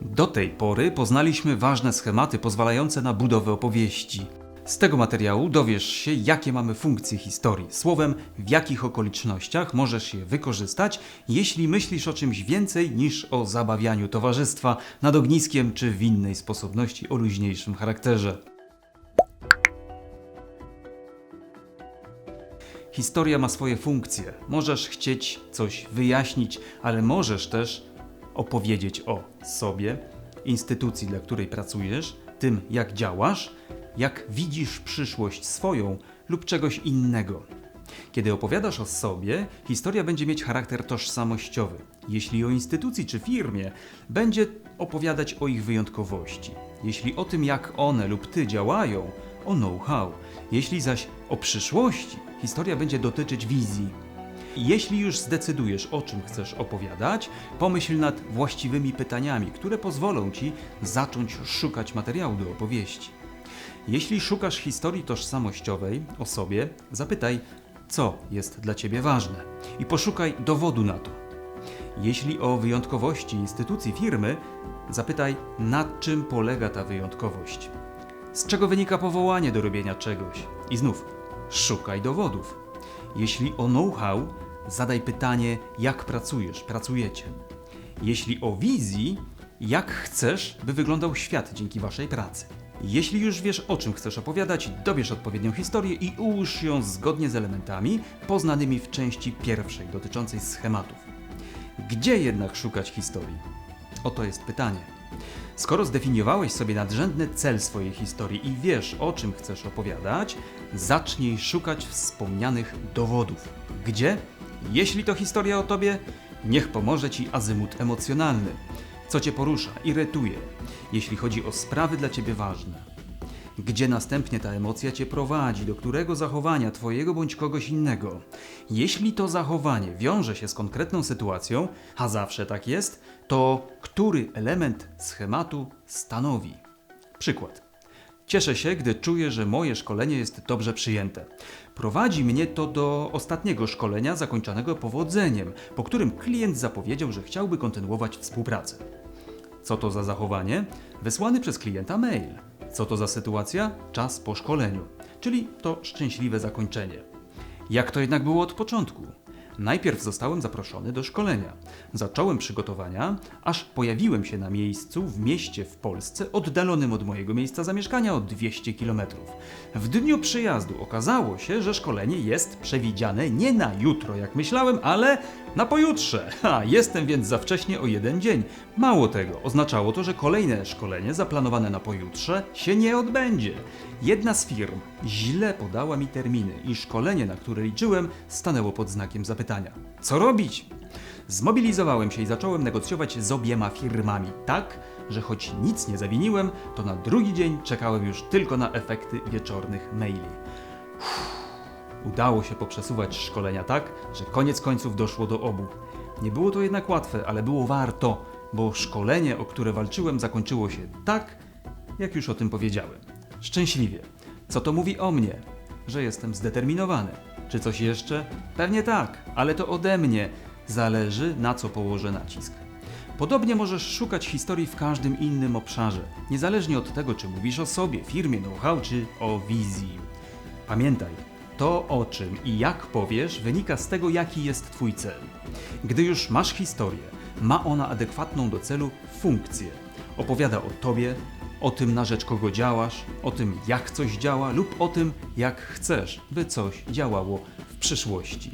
Do tej pory poznaliśmy ważne schematy pozwalające na budowę opowieści. Z tego materiału dowiesz się, jakie mamy funkcje historii, słowem, w jakich okolicznościach możesz je wykorzystać, jeśli myślisz o czymś więcej niż o zabawianiu towarzystwa nad ogniskiem czy w innej sposobności o luźniejszym charakterze. Historia ma swoje funkcje. Możesz chcieć coś wyjaśnić, ale możesz też opowiedzieć o sobie, instytucji, dla której pracujesz, tym jak działasz, jak widzisz przyszłość swoją lub czegoś innego. Kiedy opowiadasz o sobie, historia będzie mieć charakter tożsamościowy. Jeśli o instytucji czy firmie, będzie opowiadać o ich wyjątkowości. Jeśli o tym, jak one lub ty działają, o know-how. Jeśli zaś o przyszłości, historia będzie dotyczyć wizji. Jeśli już zdecydujesz, o czym chcesz opowiadać, pomyśl nad właściwymi pytaniami, które pozwolą ci zacząć szukać materiału do opowieści. Jeśli szukasz historii tożsamościowej o sobie, zapytaj, co jest dla ciebie ważne i poszukaj dowodu na to. Jeśli o wyjątkowości instytucji firmy, zapytaj, nad czym polega ta wyjątkowość. Z czego wynika powołanie do robienia czegoś? I znów, szukaj dowodów. Jeśli o know-how, zadaj pytanie, jak pracujesz, pracujecie. Jeśli o wizji, jak chcesz, by wyglądał świat dzięki waszej pracy. Jeśli już wiesz, o czym chcesz opowiadać, dobierz odpowiednią historię i ułóż ją zgodnie z elementami poznanymi w części pierwszej dotyczącej schematów. Gdzie jednak szukać historii? Oto jest pytanie. Skoro zdefiniowałeś sobie nadrzędny cel swojej historii i wiesz, o czym chcesz opowiadać, zacznij szukać wspomnianych dowodów. Gdzie? Jeśli to historia o tobie, niech pomoże ci azymut emocjonalny. Co cię porusza, irytuje, jeśli chodzi o sprawy dla ciebie ważne. Gdzie następnie ta emocja cię prowadzi, do którego zachowania twojego bądź kogoś innego. Jeśli to zachowanie wiąże się z konkretną sytuacją, a zawsze tak jest, to który element schematu stanowi? Przykład. Cieszę się, gdy czuję, że moje szkolenie jest dobrze przyjęte. Prowadzi mnie to do ostatniego szkolenia zakończonego powodzeniem, po którym klient zapowiedział, że chciałby kontynuować współpracę. Co to za zachowanie? Wysłany przez klienta mail. Co to za sytuacja? Czas po szkoleniu, czyli to szczęśliwe zakończenie. Jak to jednak było od początku? Najpierw zostałem zaproszony do szkolenia. Zacząłem przygotowania, aż pojawiłem się na miejscu w mieście w Polsce oddalonym od mojego miejsca zamieszkania o 200 km. W dniu przyjazdu okazało się, że szkolenie jest przewidziane nie na jutro, jak myślałem, ale na pojutrze. Ha, jestem więc za wcześnie o jeden dzień. Mało tego, oznaczało to, że kolejne szkolenie zaplanowane na pojutrze się nie odbędzie. Jedna z firm źle podała mi terminy i szkolenie, na które liczyłem, stanęło pod znakiem zapytania. Co robić? Zmobilizowałem się i zacząłem negocjować z obiema firmami tak, że choć nic nie zawiniłem, to na drugi dzień czekałem już tylko na efekty wieczornych maili. Udało się poprzesuwać szkolenia tak, że koniec końców doszło do obu. Nie było to jednak łatwe, ale było warto, bo szkolenie, o które walczyłem, zakończyło się tak, jak już o tym powiedziałem. Szczęśliwie. Co to mówi o mnie? Że jestem zdeterminowany. Czy coś jeszcze? Pewnie tak, ale to ode mnie zależy, na co położę nacisk. Podobnie możesz szukać historii w każdym innym obszarze, niezależnie od tego, czy mówisz o sobie, firmie, know-how, czy o wizji. Pamiętaj, to o czym i jak powiesz, wynika z tego, jaki jest Twój cel. Gdy już masz historię, ma ona adekwatną do celu funkcję. Opowiada o Tobie, o tym, na rzecz kogo działasz, o tym, jak coś działa, lub o tym, jak chcesz, by coś działało w przyszłości.